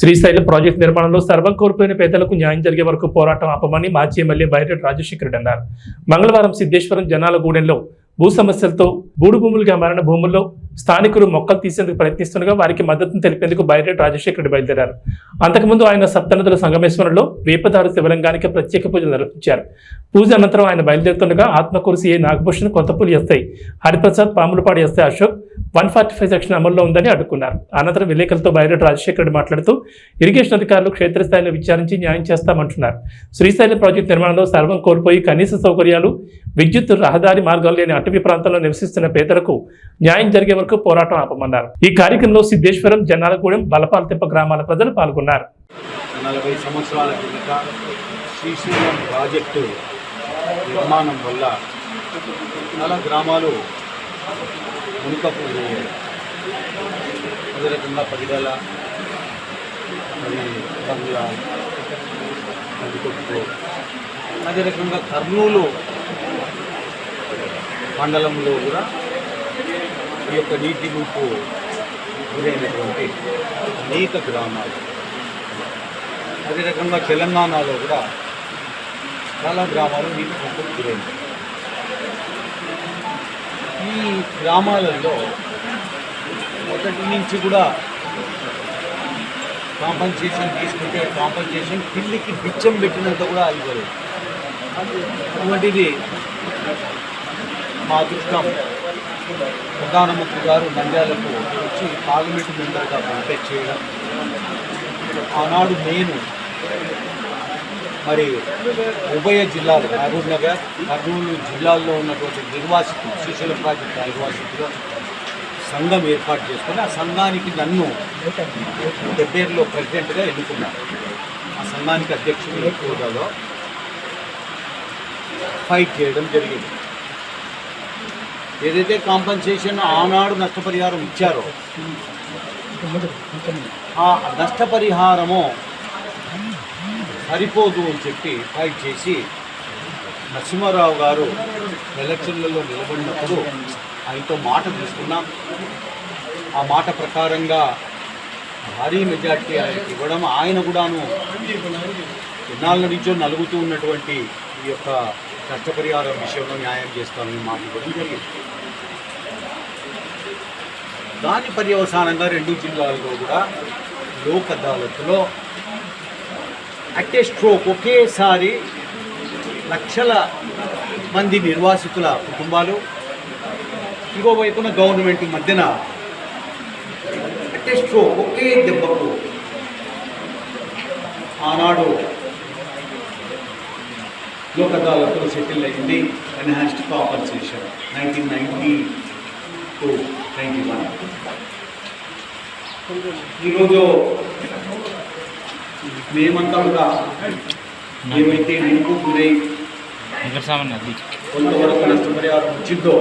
Srisailam project నిర్మాణంలో సర్వం కోల్పోయిన పేదలకు న్యాయం జరిగే వరకు పోరాటం ఆపమని మాజీ ఎమ్మెల్యే బైరెడ్డి రాజశేఖర్ రెడ్డి అన్నారు. మంగళవారం సిద్ధేశ్వరం జనాలగూడెంలో భూ సమస్యలతో బూడు భూములుగా మారిన భూముల్లో స్థానికులు మొక్కలు తీసేందుకు ప్రయత్నిస్తుండగా వారికి మద్దతును తెలిపేందుకు బైరెడ్డి రాజశేఖర రెడ్డి బయలుదేరారు. అంతకుముందు ఆయన సప్తనదుల సంగమేశ్వరంలో వేపదారు శివలింగానికి ప్రత్యేక పూజలు నిర్వహించారు. పూజ అనంతరం ఆయన బయలుదేరుతుండగా ఆత్మకూరు ఏ Nagabhushan Kothapuli SI Hariprasad Pamulapadu SI Ashok one forty five section అమల్లో ఉందని అడ్డుకున్నారు. అనంతరం విలేకరులతో బయలుదేరి రాజశేఖర రెడ్డి మాట్లాడుతూ ఇరిగేషన్ అధికారులు క్షేత్రస్థాయిలో విచారించి న్యాయం చేస్తామంటున్నారు. శ్రీశైలం ప్రాజెక్టు నిర్మాణంలో సర్వం కోల్పోయి కనీస సౌకర్యాలు విద్యుత్ రహదారి మార్గాలు లేని అటవీ ప్రాంతంలో నివసిస్తున్న పేదలకు న్యాయం జరిగే వరకు పోరాటం ఆపమన్నారు. ఈ కార్యక్రమంలో సిద్ధేశ్వరం జనాలగూడెం బలపాలతిప్ప గ్రామాల ప్రజలు పాల్గొన్నారు. నలభై సంవత్సరాల కిందట శ్రీశైలం ప్రాజెక్టు నిర్మాణం వల్ల చాలా గ్రామాలు మునుకపు అదే రకంగా పగిడల మరి బంగ్లా నదికొట్టు అదే రకంగా కర్నూలు మండలంలో కూడా ఈ యొక్క నీటి ముప్పు గురైనటువంటి అనేక గ్రామాలు. అదే రకంగా తెలంగాణలో కూడా చాలా గ్రామాలు నీటి ముంపుకు గురైంది ఈ గ్రామాలలో మొదటి నుంచి కూడా కాంపన్సేషన్ తీసుకుంటే కాంపన్సేషన్ పిల్లికి బిచ్చం పెట్టినంత కూడా ఆగిపోలేదు. అటువంటిది మా అదృష్టం. ప్రధానమంత్రి గారు నంద్యాలకు వచ్చి పార్లమెంటు మెంబర్గా పంపే చేయడం. ఆనాడు నేను మరి ఉభయ జిల్లాలు మహబూబ్ నగర్ కర్నూలు జిల్లాల్లో ఉన్నటువంటి నిర్వాసితులు శ్రీశైలం ప్రాజెక్టు నిర్వాసితులు సంఘం ఏర్పాటు చేసుకొని ఆ సంఘానికి నన్ను డెబ్బేరులో ప్రెసిడెంట్గా ఎన్నుకున్నారు. ఆ సంఘానికి అధ్యక్షుడు హోదాలో ఫైట్ చేయడం జరిగింది. ఏదైతే కాంపన్సేషన్ ఆనాడు నష్టపరిహారం ఇచ్చారో ఆ నష్టపరిహారము సరిపోదు అని చెప్పి ఫైట్ చేసి నరసింహారావు గారు ఎలక్షన్లలో నిలబడినప్పుడు ఆయనతో మాట తీసుకున్నాం. ఆ మాట ప్రకారంగా భారీ మెజార్టీ ఆయనకి ఇవ్వడం ఆయన కూడాను ఎన్నాళ్ళ నుంచో నలుగుతూ ఉన్నటువంటి ఈ యొక్క నష్టపరిహారం విషయంలో న్యాయం చేస్తానని మాట ఇవ్వడం జరిగింది. దాని పర్యవసానంగా రెండు జిల్లాల్లో కూడా లోక్ అదాలత్లో అట్టే స్ట్రోక్ ఒకేసారి లక్షల మంది నిర్వాసితుల కుటుంబాలు ఇంకోవైపున గవర్నమెంట్ మధ్యన అట్టే స్ట్రోక్ ఒకే దెబ్బకు ఆనాడు లోక్ అదాలత్లో సెటిల్ అయింది enhanced compensation nineteen ninety two ninety one. ఈరోజు మేమంతా కూడా ఏమైతే ముంపు గురై కొంతవరకు నష్టపరిహారం వచ్చిందో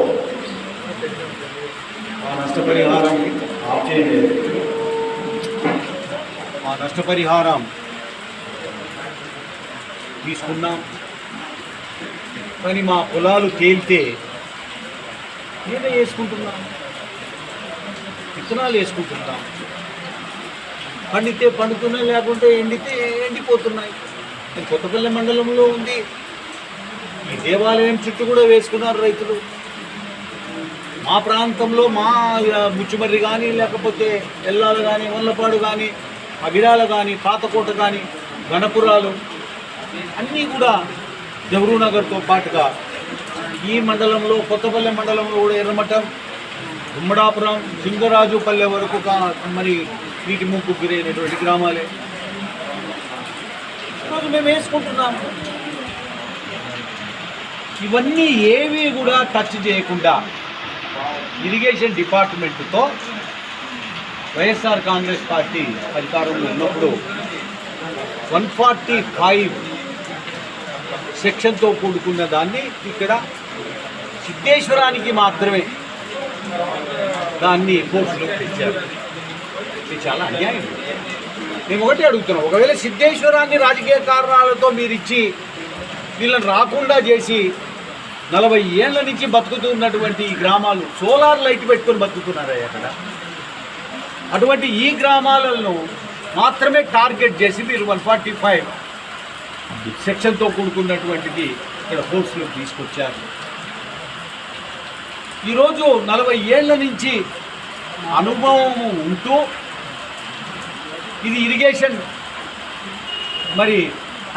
ఆ నష్టపరిహారం చేయలేదు ఆ నష్టపరిహారం తీసుకున్నాం. కానీ మా పొలాలు తేలితే నేనే వేసుకుంటున్నాం? విత్తనాలు వేసుకుంటున్నాం. పండితే పండుతున్నాయి లేకుంటే ఎండితే ఎండిపోతున్నాయి. కొత్తపల్లి మండలంలో ఉంది. ఈ దేవాలయం చుట్టూ కూడా వేసుకున్నారు రైతులు. మా ప్రాంతంలో మా ముచ్చుమర్రి కానీ లేకపోతే ఎల్లాలు కానీ వల్లపాడు కానీ అగిరాలు కానీ పాతకోట కానీ గణపురాలు అన్నీ కూడా జవహూ నగర్తో పాటుగా ఈ మండలంలో కొత్తపల్లి మండలంలో కూడా ఎర్రమఠం గుమ్మడాపురం సింగరాజుపల్లె వరకు మరి నీటి ముంపు గురైనటువంటి గ్రామాలే. ఈరోజు మేము వేసుకుంటున్నాము ఇవన్నీ ఏవి కూడా టచ్ చేయకుండా ఇరిగేషన్ డిపార్ట్మెంట్తో వైఎస్ఆర్ కాంగ్రెస్ పార్టీ అధికారంలో ఉన్నప్పుడు వన్ ఫార్టీ ఫైవ్ సెక్షన్తో కూడుకున్న దాన్ని ఇక్కడ సిద్ధేశ్వరానికి మాత్రమే దాన్ని కోర్టులో తెచ్చారు ఇది చాలా అన్యాయం. మేము ఒకటి అడుగుతున్నాం ఒకవేళ సిద్ధేశ్వరాన్ని రాజకీయ కారణాలతో మీరు ఇచ్చి వీళ్ళని రాకుండా చేసి నలభై ఏళ్ళ నుంచి బతుకుతున్నటువంటి ఈ గ్రామాలు సోలార్ లైట్ పెట్టుకొని బతుకుతున్నారా అక్కడ అటువంటి ఈ గ్రామాలను మాత్రమే టార్గెట్ చేసి మీరు వన్ ఫార్టీ ఫైవ్ సెక్షన్తో కూడుకున్నటువంటిది ఇక్కడ ఫోర్స్లో తీసుకొచ్చారు. ఈరోజు నలభై ఏళ్ళ నుంచి అనుభవం ఉంటూ ఇది ఇరిగేషన్ మరి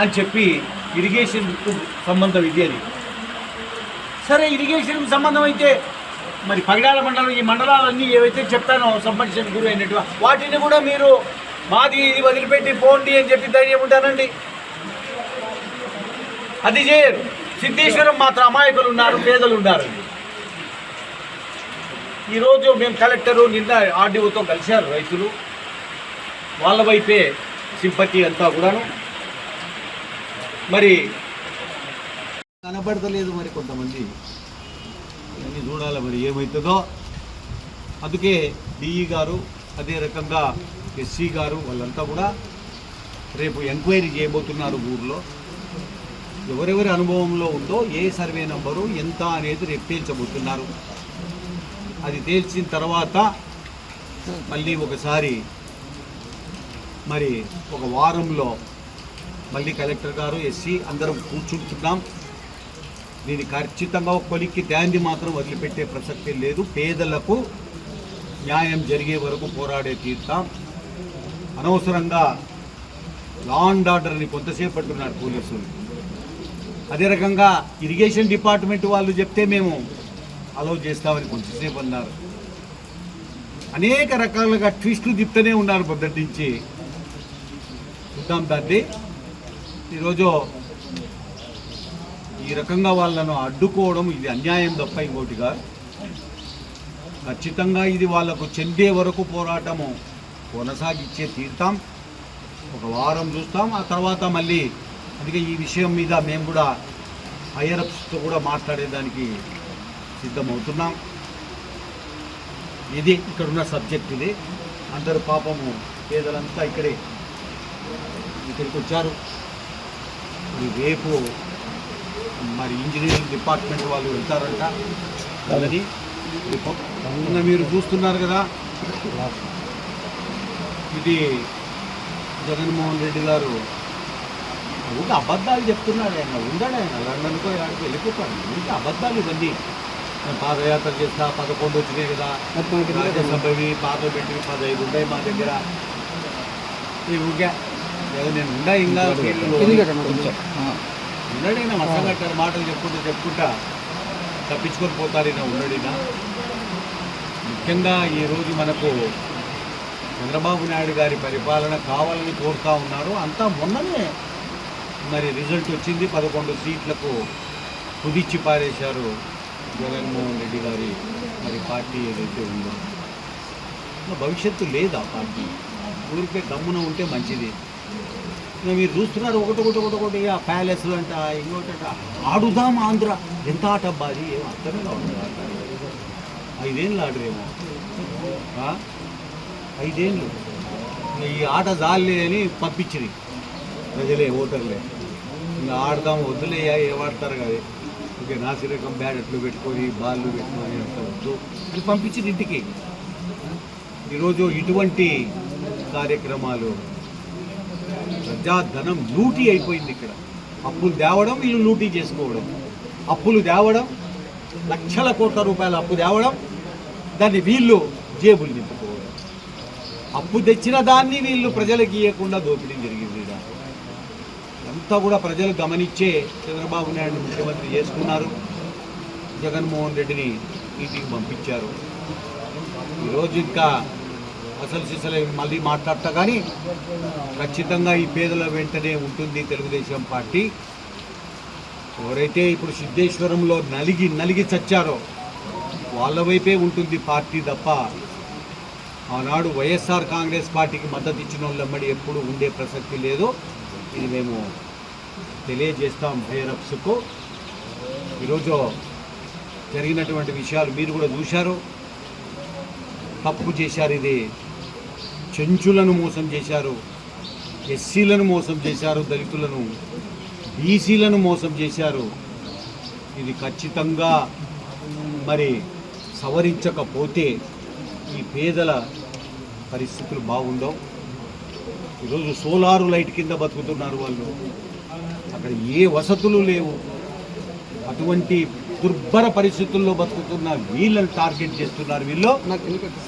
అని చెప్పి ఇరిగేషన్ సంబంధం ఇది అని. సరే ఇరిగేషన్ సంబంధం అయితే మరి పగిడాల మండలం ఈ మండలాలన్నీ ఏవైతే చెప్తానో సంబంధించిన గురి అయినట్టు వాటిని కూడా మీరు మాది ఇది వదిలిపెట్టి పోండి అని చెప్పి ధైర్యం ఉంటానండి అది చేయరు. సిద్ధేశ్వరం మాత్రం అమాయకులు ఉన్నారు పేదలు ఉన్నారు. ఈరోజు మేము కలెక్టరు నిన్న ఆర్డీఓతో కలిశారు రైతులు. వాళ్ళ వైపే సింపతి అంతా కూడాను. మరి కనబడతలేదు మరి కొంతమంది. ఇవన్నీ చూడాలి మరి ఏమవుతుందో అందుకే డిఈ గారు అదే రకంగా ఎస్సీ గారు వాళ్ళంతా కూడా రేపు ఎంక్వైరీ చేయబోతున్నారు ఊర్లో. ఎవరెవరి అనుభవంలో ఉందో ఏ సర్వే నంబరు ఎంత అనేది రేపు తేల్చబోతున్నారు. అది తేల్చిన తర్వాత మళ్ళీ ఒకసారి మరి ఒక వారంలో మళ్ళీ కలెక్టర్ గారు ఎస్సీ అందరం కూర్చుంటున్నాం. దీన్ని ఖచ్చితంగా కొలిక్కి దాన్ని మాత్రం వదిలిపెట్టే ప్రసక్తి లేదు. పేదలకు న్యాయం జరిగే వరకు పోరాడే తీర్థం. అనవసరంగా లా అండ్ ఆర్డర్ని కొంతసేపు పట్టున్నారు పోలీసులు. అదే రకంగా ఇరిగేషన్ డిపార్ట్మెంట్ వాళ్ళు చెప్తే మేము అలౌ చేస్తామని కొంతసేపు అన్నారు. అనేక రకాలుగా ట్విస్టులు తిప్పుతూనే ఉన్నారు పొద్దుటి నుంచి చూద్దాం తండ్రి. ఈరోజు ఈ రకంగా వాళ్ళను అడ్డుకోవడం ఇది అన్యాయం తప్ప ఇంకోటిగా ఖచ్చితంగా ఇది వాళ్ళకు చెందే వరకు పోరాటము కొనసాగించే తీర్థం ఒక వారం చూస్తాం. ఆ తర్వాత మళ్ళీ అందుకే ఈ విషయం మీద మేము కూడా హైయరప్స్తో కూడా మాట్లాడేదానికి సిద్ధమవుతున్నాం. ఇది ఇక్కడ ఉన్న సబ్జెక్ట్ ఇది. అందరు పాపము పేదలంతా ఇక్కడే ఇక్కడికి వచ్చారు మరి రేపు మరి ఇంజనీరింగ్ డిపార్ట్మెంట్ వాళ్ళు వెళ్తారంట. వాళ్ళని నిన్న మీరు చూస్తున్నారు కదా. ఇది జగన్మోహన్ రెడ్డి గారు ఊరికే అబద్ధాలు చెప్తున్నాడు ఆయన. ఉండాడు ఆయన. లండన్కో ఇలాంటికి వెళ్ళిపోతాడు. ఊరికే అబద్ధాలు ఇవన్నీ. నేను పాదయాత్ర చేస్తా పదకొండు వచ్చినాయి కదా. రాజ్యసభవి పార్లమెంట్వి పదహైదు ఉన్నాయి మా దగ్గర. ఈ ఊరికే నేను ఉండా ఇంకా వర్షం కట్టారు మాటలు చెప్పుకుంటూ చెప్పుకుంటా తప్పించుకొని పోతారు ఈయన ఉన్నాడు ఈయన ముఖ్యంగా ఈరోజు మనకు చంద్రబాబు నాయుడు గారి పరిపాలన కావాలని కోరుతా ఉన్నారు. అంతా మొన్ననే మరి రిజల్ట్ వచ్చింది. పదకొండు సీట్లకు కుదిచ్చి పారేశారు జగన్మోహన్ రెడ్డి గారి మరి పార్టీ ఏదైతే ఉందో. భవిష్యత్తు లేదు ఆ పార్టీ. ఊరికే గమ్మున ఉంటే మంచిది. మీరు చూస్తున్నారు ఒకటి ఒకటి ఒకటి ఒకటి ఆ ప్యాలెస్లు అంట ఇంకోటంట ఆడుదాం ఆంధ్ర. ఎంత ఆట అబ్బా అది? ఏం అర్థమే కావట్లేదు. ఆట. ఐదేళ్ళు ఆడరేమో. ఐదేళ్ళు. ఈ ఆట జాలే అని పంపించింది ప్రజలే ఓటర్లే. ఇంకా ఆడదాం వద్దులేయా ఏమాడతారు ఆడతారు కదా. ఓకే నాసిరకం బ్యాడెట్లు పెట్టుకొని బాళ్ళు పెట్టుకొని అంత వద్దు. అని పంపించింది ఇంటికి. ఈరోజు ఇటువంటి కార్యక్రమాలు ప్రజాధనం లూటీ అయిపోయింది ఇక్కడ. అప్పులు తేవడం వీళ్ళు లూటీ చేసుకోవడం. అప్పులు తేవడం లక్షల కోట్ల రూపాయల అప్పు తేవడం దాన్ని వీళ్ళు జేబులు నింపుకోవడం. అప్పు తెచ్చిన దాన్ని వీళ్ళు ప్రజలకు ఇవ్వకుండా దోపిడీ జరిగింది అంతా కూడా ప్రజలు గమనించే చంద్రబాబు నాయుడు ముఖ్యమంత్రి చేసుకున్నారు. జగన్మోహన్ రెడ్డిని ఇంటికి పంపించారు. ఈరోజు ఇంకా అసలు సిసలు మళ్ళీ మాట్లాడతా కానీ ఖచ్చితంగా ఈ పేదల వెంటనే ఉంటుంది తెలుగుదేశం పార్టీ. ఎవరైతే ఇప్పుడు సిద్ధేశ్వరంలో నలిగి నలిగి చచ్చారో వాళ్ళ వైపే ఉంటుంది పార్టీ తప్ప ఆనాడు వైఎస్ఆర్ కాంగ్రెస్ పార్టీకి మద్దతు ఇచ్చిన వాళ్ళమ్మడి ఎప్పుడు ఉండే ప్రసక్తి లేదు. ఇది మేము తెలియజేస్తాం భైరప్స్కు ఈరోజు జరిగినటువంటి విషయాలు మీరు కూడా చూశారు. తప్పు చేశారు ఇది. చెంచులను మోసం చేశారు ఎస్సీలను మోసం చేశారు దళితులను బీసీలను మోసం చేశారు. ఇది ఖచ్చితంగా మరి సవరించకపోతే ఈ పేదల పరిస్థితులు బాగుండవు. ఈరోజు సోలారు లైట్ కింద బతుకుతున్నారు వాళ్ళు. అక్కడ ఏ వసతులు లేవు. అటువంటి దుర్భర పరిస్థితుల్లో బతుకుతున్న వీళ్ళని టార్గెట్ చేస్తున్నారు వీళ్ళు.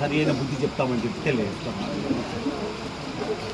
సరైన బుద్ధి చెప్తామని చెప్పి తెలియజేస్తున్నారు